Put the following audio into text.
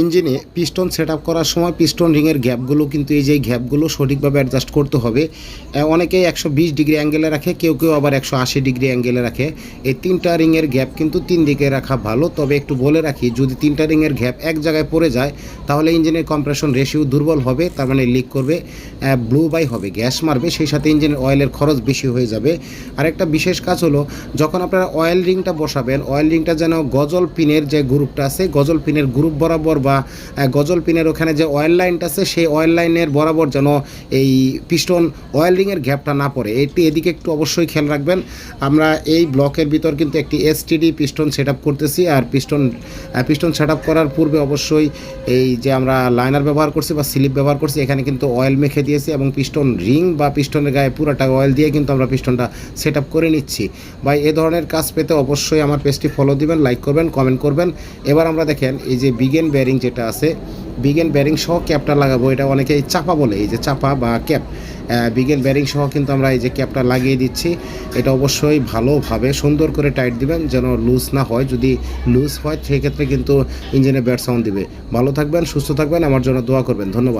ইঞ্জিনে piston set করার সময় পিস্টন রিংয়ের গ্যাপগুলো কিন্তু এই যে গ্যাপগুলো সঠিকভাবে অ্যাডজাস্ট করতে হবে। অনেকেই একশো বিশ ডিগ্রি অ্যাঙ্গেলে রাখে, কেউ কেউ আবার একশো আশি ডিগ্রি অ্যাঙ্গেলে রাখে। এই তিনটা রিংয়ের গ্যাপ কিন্তু তিন দিকে রাখা ভালো। তবে একটু বলে রাখি, যদি তিনটা রিংয়ের গ্যাপ এক জায়গায় পড়ে যায়, তাহলে ইঞ্জিনের কম্প্রেশন রেশিও দুর্বল হবে, তার মানে লিক করবে ব্লু বাই হবে গ্যাস মারবে, সেই সাথে ইঞ্জিনের অয়েলের খরচ বেশি হয়ে যাবে। আর একটা বিশেষ কাজ হলো, যখন আপনারা অয়েল রিংটা বসাবেন অয়েল রিংটা যেন গজল পিনের যে গ্রুপটা আছে, গজল পিনের গ্রুপ বরাবর বা গজল পিনের ওখানে যে অয়েল লাইনটা আছে, সেই অয়েল লাইনের বরাবর যেন এই পিস্টন অয়েল রিংয়ের গ্যাপটা না পড়ে। এটি এদিকে একটু অবশ্যই খেয়াল রাখবেন। আমরা এই ব্লকের ভিতর কিন্তু একটি এসটিডি পিস্টন সেট করতেছি আর পিস্টন পিস্টন সেট করার পূর্বে অবশ্যই এই যে আমরা লাইনার ব্যবহার করছি বা স্লিপ ব্যবহার করছি, এখানে কিন্তু অয়েল মেখে দিয়েছি এবং পিস্টন রিং বা পিস্টনের গায়ে পুরোটা অয়েল দিয়ে কিন্তু আমরা পিস্টনটা সেট করে নিচ্ছি। বা এ ধরনের কাজ পেতে অবশ্যই আমার পেজটি ফলো দিবেন লাইক করবেন কমেন্ট করবেন। এবার আমরা দেখেন, এই যে বিগেন ব্যারিং যেটা আছে বিগেন ব্যারিং সহ ক্যাপটা লাগাবো। এটা অনেকে চাপা বলে, এই যে চাপা বা ক্যাপ বিগেন ব্যারিং সহ কিন্তু আমরা এই যে ক্যাপটা লাগিয়ে দিচ্ছি। এটা অবশ্যই ভালোভাবে সুন্দর করে টাইট দিবেন যেন লুজ না হয়। যদি লুজ হয়, সেক্ষেত্রে কিন্তু ইঞ্জিনে ব্যাট সাউন্ড দিবে। ভালো থাকবেন, সুস্থ থাকবেন। আমার জন্য দোয়া করবেন। ধন্যবাদ।